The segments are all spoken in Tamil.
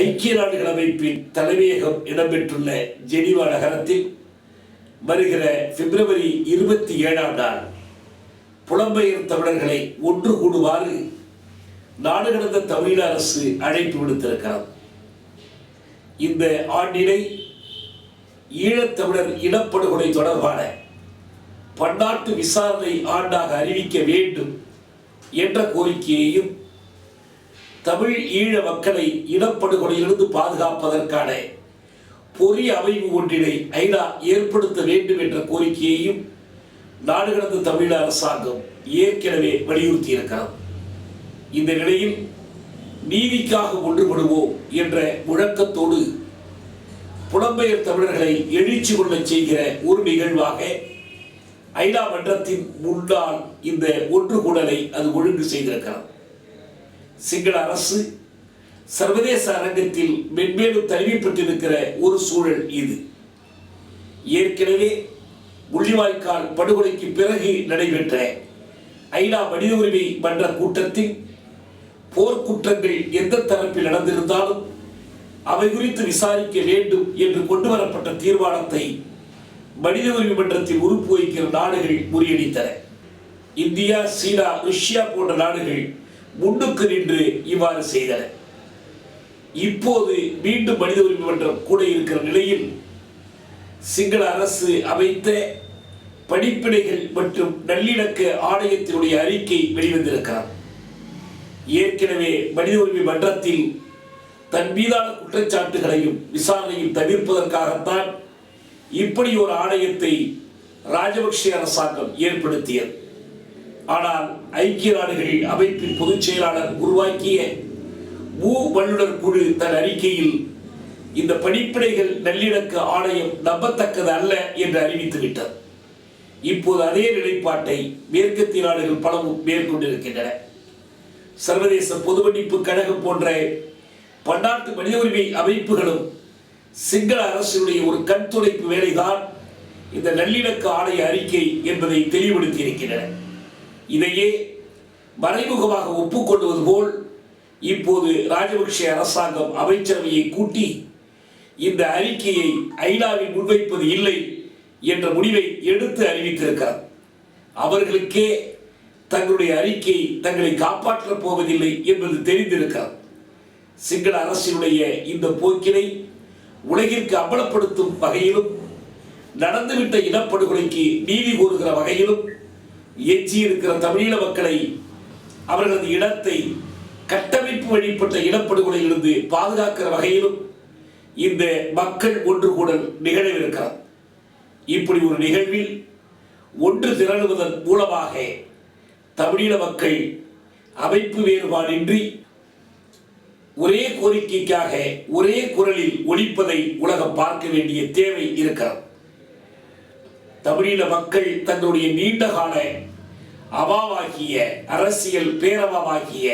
ஐக்கிய நாடுகள் அமைப்பின் தலைமையகம் இடம்பெற்றுள்ள ஜெனிவா நகரத்தில் வருகிற பிப்ரவரி இருபத்தி ஏழாம் நாள் புலம்பெயர் தமிழர்களை ஒன்று கூடுமாறு நாடு கடந்த தமிழ் அரசு அழைப்பு விடுத்திருக்கிறது. இந்த ஆண்டினை ஈழத்தமிழர் இனப்படுகொலை தொடர்பான பன்னாட்டு விசாரணை ஆண்டாக அறிவிக்க வேண்டும் என்ற கோரிக்கையையும் தமிழ் ஈழ மக்களை இனப்படுகொலையிலிருந்து பாதுகாப்பதற்கான பொறி அமைவு ஒன்றினை ஐநா ஏற்படுத்த வேண்டும் என்ற கோரிக்கையையும் நாடு கடந்த தமிழ் அரசாங்கம் ஏற்கனவே வலியுறுத்தி இருக்கிறது இந்த நிலையில் நீதிக்காக ஒன்றுபடுவோம் என்ற முழக்கத்தோடு புலம்பெயர் தமிழர்களை எழுச்சி கொள்ளச் செய்கிற ஒரு நிகழ்வாக ஐநா மன்றத்தின் முன்னால் இந்த ஒன்று கூடலை அது ஒழுங்கு செய்திருக்கிறது. சிங்கள அரசு சர்வதேச அரங்கத்தில் மென்மேலும் தழுவிப்பட்டிருக்கிற ஒரு சூழல் இது. ஏற்கனவே முள்ளிவாய்க்கால் படுகொலைக்கு பிறகு நடைபெற்ற ஐநா மனித உரிமை மன்ற கூட்டத்தில் போர்க்குற்றங்கள் எந்த தரப்பில் நடந்திருந்தாலும் அவை குறித்து விசாரிக்க வேண்டும் என்று கொண்டு வரப்பட்ட தீர்மானத்தை மனித உரிமை மன்றத்தில் உறுப்பு வகிக்கிற நாடுகள் முறியடித்தன. இந்தியா சீனா ரஷ்யா போன்ற நாடுகள் முன்னுக்கு நின்று இவ்வாறு செய்தன இப்போது மீண்டும் மனித உரிமை மன்றம் கூட இருக்கிற நிலையில் சிங்கள அரசு அமைத்த படிப்பினைகள் மற்றும் நல்லிணக்க ஆணையத்தினுடைய அறிக்கை வெளிவந்திருக்கிறார் ஏற்கனவே மனித உரிமை மன்றத்தில் தன் மீதான குற்றச்சாட்டுகளையும் விசாரணையும் தவிர்ப்பதற்காகத்தான் இப்படி ஒரு ஆணையத்தை ராஜபக்ஷ அரசாங்கம் ஏற்படுத்தியது. ஆனால் ஐக்கிய நாடுகள் அமைப்பின் பொதுச் செயலாளர் உருவாக்கிய மூ வல்லுநர் குழு தன் அறிக்கையில் இந்த படிப்பினைகள் நல்லிணக்க ஆணையம் நம்பத்தக்கது அல்ல என்று அறிவித்துவிட்டார் இப்போது அதே நிலைப்பாட்டை மேற்கத்திய நாடுகள் பலவும் மேற்கொண்டிருக்கின்றன. சர்வதேச பொதுமன்னிப்பு கழகம் போன்ற பன்னாட்டு மனித உரிமை அமைப்புகளும் சிங்கள அரசினுடைய ஒரு கண்துடைப்பு வேலைதான் இந்த நல்லிணக்க ஆணைய அறிக்கை என்பதை தெளிவுபடுத்தி இருக்கின்றன இதையே மறைமுகமாக ஒப்புக்கொள்வது போல் இப்போது ராஜபக்சே அரசாங்கம் அமைச்சரவையை கூட்டி இந்த அறிக்கையை ஐநாவில் முன்வைப்பது இல்லை என்ற முடிவை எடுத்து அறிவித்திருக்கிறார் அவர்களுக்கே தங்களுடைய அறிக்கை தங்களை காப்பாற்றப் போவதில்லை என்பது தெரிந்திருக்கிறது. சிங்கள அரசினுடைய இந்த போக்கினை உலகிற்கு அம்பலப்படுத்தும் வகையிலும் நடந்துவிட்ட இனப்படுகொலைக்கு நீதி கோருகிற வகையிலும் எஞ்சி தமிழீழ மக்களை அவர்களது இடத்தை கட்டமைப்பு வழிபட்ட இடப்படுகொலையிலிருந்து பாதுகாக்கிற வகையிலும் இந்த மக்கள் ஒன்று கூடல் நிகழவிருக்கிறது. இப்படி ஒரு நிகழ்வில் ஒன்று திரளுவதன் மூலமாக தமிழீழ மக்கள் அமைப்பு வேறுபாடின்றி ஒரே கோரிக்கைக்காக ஒரே குரலில் ஒழிப்பதை உலகம் பார்க்க வேண்டிய தேவை இருக்கிறது. தமிழீழ மக்கள் தங்களுடைய நீண்டகால அவாவாகிய அரசியல் பேரவாகிய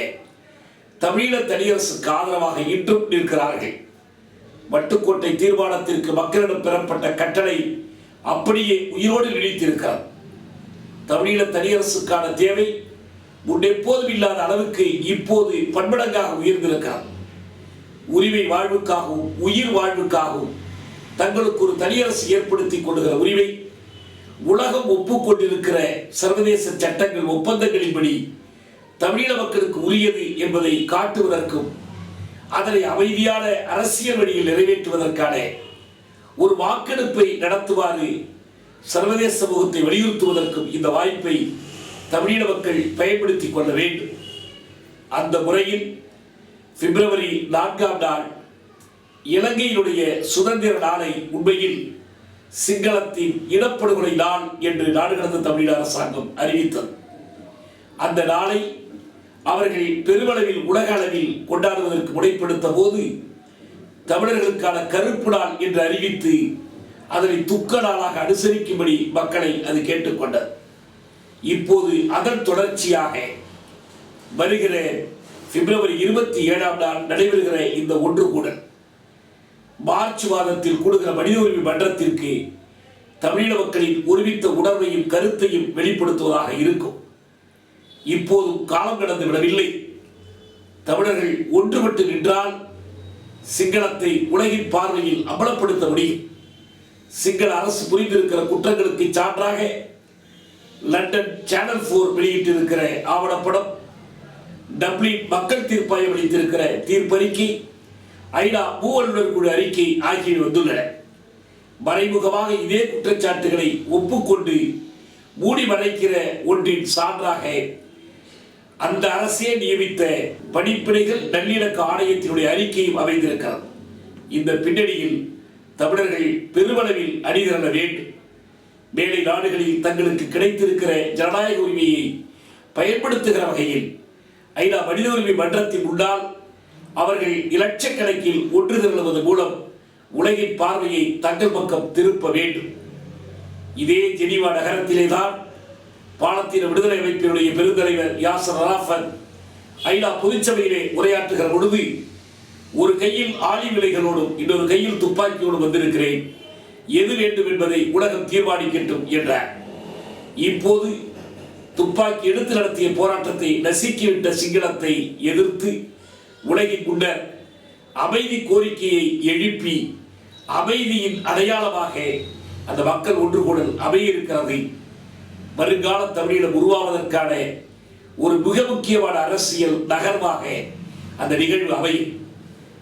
தமிழீழ தனியரசுக்கு ஆதரவாக இன்றும் நிற்கிறார்கள். வட்டுக்கோட்டை தீர்மானத்திற்கு மக்களிடம் பெறப்பட்ட கட்டளை அப்படியே உயிரோடு நினைத்திருக்கிறார் தமிழீழ தனியரசுக்கான தேவை முன்னெப்போதும் இல்லாத அளவுக்கு இப்போது பன்மடங்காக உயர்ந்திருக்கிறார் உரிமை வாழ்வுக்காகவும் உயிர் வாழ்வுக்காகவும் தங்களுக்கு ஒரு தனியரசு ஏற்படுத்திக் கொள்ளுகிற உரிமை உலகம் ஒப்புக்கொண்டிருக்கிற சர்வதேச சட்டங்கள் ஒப்பந்தங்களின்படி தமிழீழ மக்களுக்கு உரியது என்பதை காட்டுவதற்கும் அதனை அமைதியான அரசியல் வழியில் நிறைவேற்றுவதற்கான ஒரு வாக்கெடுப்பை நடத்துவாறு சர்வதேச சமூகத்தை வலியுறுத்துவதற்கும் இந்த வாய்ப்பை தமிழீழ மக்கள் பயன்படுத்திக் கொள்ள வேண்டும். அந்த முறையில் பிப்ரவரி நான்காம் நாள் இலங்கையினுடைய சுதந்திர நாளை உண்மையில் சிங்களத்தின் இனப்படுகொலை நாள் என்று நாடு கடந்த தமிழ் அரசாங்கம் அறிவித்தது. அந்த நாளை அவர்கள் பெருமளவில் உலக அளவில் கொண்டாடுவதற்கு முனைப்படுத்த போது தமிழர்களுக்கான கருப்பு நாள் என்று அறிவித்து அதனை துக்க நாளாக அனுசரிக்கும்படி மக்களை அது கேட்டுக்கொண்டது. இப்போது அதன் தொடர்ச்சியாக வருகிற பிப்ரவரி இருபத்தி ஏழாம் நாள் நடைபெறுகிற இந்த ஒன்று கூடல். மார்ச் மாதத்தில் கூடுகிற மனித உரிமை மன்றத்திற்கு தமிழீழ மக்களின் ஒருமித்த உணர்வையும் கருத்தையும் வெளிப்படுத்துவதாக இருக்கும். இப்போதும் காலம் கடந்து விடவில்லை. தமிழர்கள் ஒன்றுபட்டு நின்றால் சிங்களத்தை உலகின் பார்வையில் அமலப்படுத்த முடியும். சிங்கள அரசு புரிந்திருக்கிற குற்றங்களுக்கு சான்றாக லண்டன் சேனல் போர் வெளியிட்டிருக்கிற ஆவணப்படம் டப்ளின் மக்கள் தீர்ப்பாயம் அளித்திருக்கிற தீர்ப்பறிக்கை ஐநா மூவருடன் குழு அறிக்கை ஆகியவை வந்துள்ளன. மறைமுகமாக இதே குற்றச்சாட்டுகளை ஒப்புக்கொண்டு மூடி மறைக்கிற ஒன்றின் சான்றாக அந்த அரசே நியமித்த பணிப்பினைகள் நல்லிணக்க ஆணையத்தினுடைய அறிக்கையும் அமைந்திருக்கிறது. இந்த பின்னணியில் தமிழர்கள் பெருமளவில் அணிதிரள வேண்டும். மேலை நாடுகளில் தங்களுக்கு கிடைத்திருக்கிற ஜனநாயக உரிமையை பயன்படுத்துகிற வகையில் ஐநா மனித உரிமை மன்றத்தின் முன்னால் அவர்கள் இலட்சக்கணக்கில் ஒன்று திரளுவது மூலம் உலகின் பார்வையை தங்கள் பக்கம் திருப்ப வேண்டும். இதே ஜெனீவா நகரத்திலே தான் பாலத்தீன விடுதலை அமைப்பினுடைய பெருந்தலைவர் யாசர் அராஃபத் ஐநா பொதுச்சபையிலே உரையாற்றுகிற பொழுது ஒரு கையில் ஆலி விலைகளோடும் இன்னொரு கையில் துப்பாக்கியோடும் வந்திருக்கிறேன். எது வேண்டும் என்பதை உலகம் தீர்மானிக்கட்டும் என்றார். இப்போது துப்பாக்கி எடுத்து நடத்திய போராட்டத்தை நசுக்கிவிட்ட சிங்களத்தை எதிர்த்து உலகின் முன்னர் அமைதி கோரிக்கையை எழுப்பி அமைதியின் அடையாளமாக அந்த மக்கள் ஒன்று கூடல் அமையிருக்கிறது வருங்கால தமிழீழம் உருவாவதற்கான ஒரு மிக முக்கியமான அரசியல் நகர்வாக அந்த நிகழ்வு அமையும்.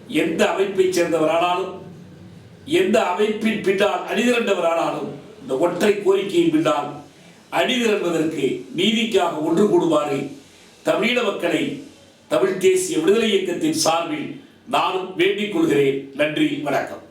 எந்த அமைப்பைச் சேர்ந்தவரானாலும் எந்த அமைப்பின் பின்னால் அணிதிரண்டவரானாலும் இந்த ஒற்றை கோரிக்கையின் பின்னால் அணிதிரள்வதற்கு நீதிக்காக ஒன்று கூடுமாறு தமிழீழ மக்களை தமிழ் தேசிய விடுதலை இயக்கத்தின் சார்பில் நானும் வேண்டிக் கொள்கிறேன். நன்றி வணக்கம்.